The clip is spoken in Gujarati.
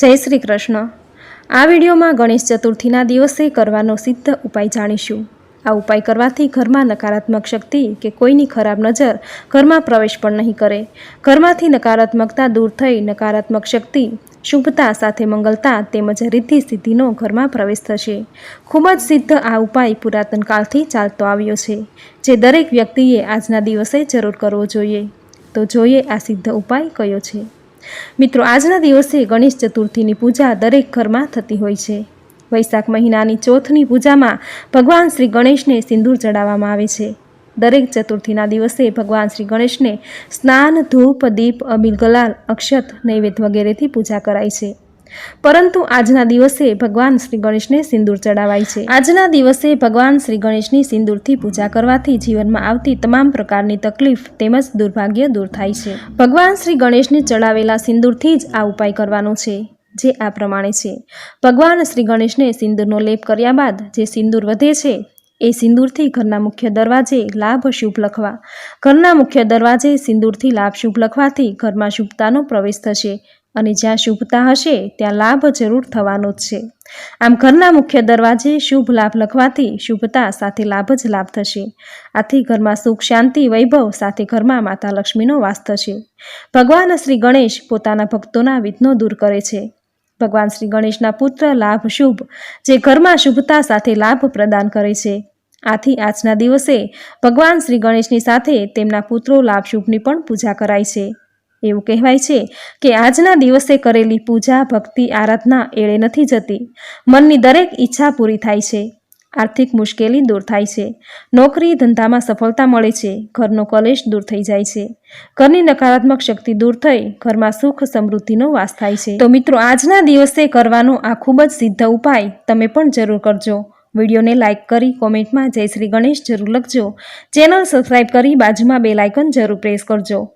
જય શ્રી કૃષ્ણ. આ વિડીયોમાં ગણેશ ચતુર્થીના દિવસે કરવાનો સિદ્ધ ઉપાય જાણીશું. આ ઉપાય કરવાથી ઘરમાં નકારાત્મક શક્તિ કે કોઈની ખરાબ નજર ઘરમાં પ્રવેશ પણ નહીં કરે. ઘરમાંથી નકારાત્મકતા દૂર થઈ નકારાત્મક શક્તિ, શુભતા સાથે મંગલતા તેમજ રિદ્ધિ સિદ્ધિનો ઘરમાં પ્રવેશ થશે. ખૂબ જ સિદ્ધ આ ઉપાય પુરાતન કાળથી ચાલતો આવ્યો છે, જે દરેક વ્યક્તિએ આજના દિવસે જરૂર કરવો જોઈએ. તો જોઈએ આ સિદ્ધ ઉપાય કયો છે. મિત્રો, આજના દિવસે ગણેશ ચતુર્થીની પૂજા દરેક ઘરમાં થતી હોય છે. વૈશાખ મહિનાની ચોથની પૂજામાં ભગવાન શ્રી ગણેશને સિંદૂર ચડાવવામાં આવે છે. દરેક ચતુર્થીના દિવસે ભગવાન શ્રી ગણેશને સ્નાન, ધૂપ, દીપ, અબિલ, ગલાલ, અક્ષત, નૈવેદ્ય વગેરેથી પૂજા કરાય છે. પરંતુ આજના દિવસે ભગવાન શ્રી ગણેશને સિંદૂર ચડાવાય છે. આજના દિવસે ભગવાન શ્રી ગણેશની સિંદૂરથી પૂજા કરવાથી જીવનમાં આવતી તમામ પ્રકારની તકલીફ તેમજ દુર્ભાગ્ય દૂર થાય છે. ભગવાન શ્રી ગણેશને ચડાવેલા સિંદૂરથી જ આ ઉપાય કરવાનો છે, જે આ પ્રમાણે છે. ભગવાન શ્રી ગણેશને સિંદૂરનો લેપ કર્યા બાદ જે સિંદૂર વધે છે, એ સિંદૂરથી ઘરના મુખ્ય દરવાજે લાભ શુભ લખવા. ઘરના મુખ્ય દરવાજે સિંદૂરથી લાભ શુભ લખવાથી ઘરમાં શુભતાનો પ્રવેશ થશે. અને જ્યાં શુભતા હશે, ત્યાં લાભ જરૂર થવાનો જ છે. આમ ઘરના મુખ્ય દરવાજે શુભ લાભ લખવાથી શુભતા સાથે લાભ જ લાભ થશે. આથી ઘરમાં સુખ, શાંતિ, વૈભવ સાથે ઘરમાં માતા લક્ષ્મીનો વાસ થશે. ભગવાન શ્રી ગણેશ પોતાના ભક્તોના વિઘ્નો દૂર કરે છે. ભગવાન શ્રી ગણેશના પુત્ર લાભ શુભ, જે ઘરમાં શુભતા સાથે લાભ પ્રદાન કરે છે. આથી આજના દિવસે ભગવાન શ્રી ગણેશની સાથે તેમના પુત્રો લાભ શુભની પણ પૂજા કરાય છે. એવું કહેવાય છે કે આજના દિવસે કરેલી પૂજા, ભક્તિ, આરાધના એળે નથી જતી. મનની દરેક ઈચ્છા પૂરી થાય છે. આર્થિક મુશ્કેલી દૂર થાય છે. નોકરી ધંધામાં સફળતા મળે છે. ઘરનો કલેશ દૂર થઈ જાય છે. ઘરની નકારાત્મક શક્તિ દૂર થઈ, ઘરમાં સુખ સમૃદ્ધિનો વાસ થાય છે. તો મિત્રો, આજના દિવસે કરવાનો આ ખૂબ જ સિદ્ધ ઉપાય તમે પણ જરૂર કરજો. વિડીયોને લાઇક કરી કોમેન્ટમાં જય શ્રી ગણેશ જરૂર લખજો. ચેનલ સબસ્ક્રાઇબ કરી બાજુમાં બે લાઇકન જરૂર પ્રેસ કરજો.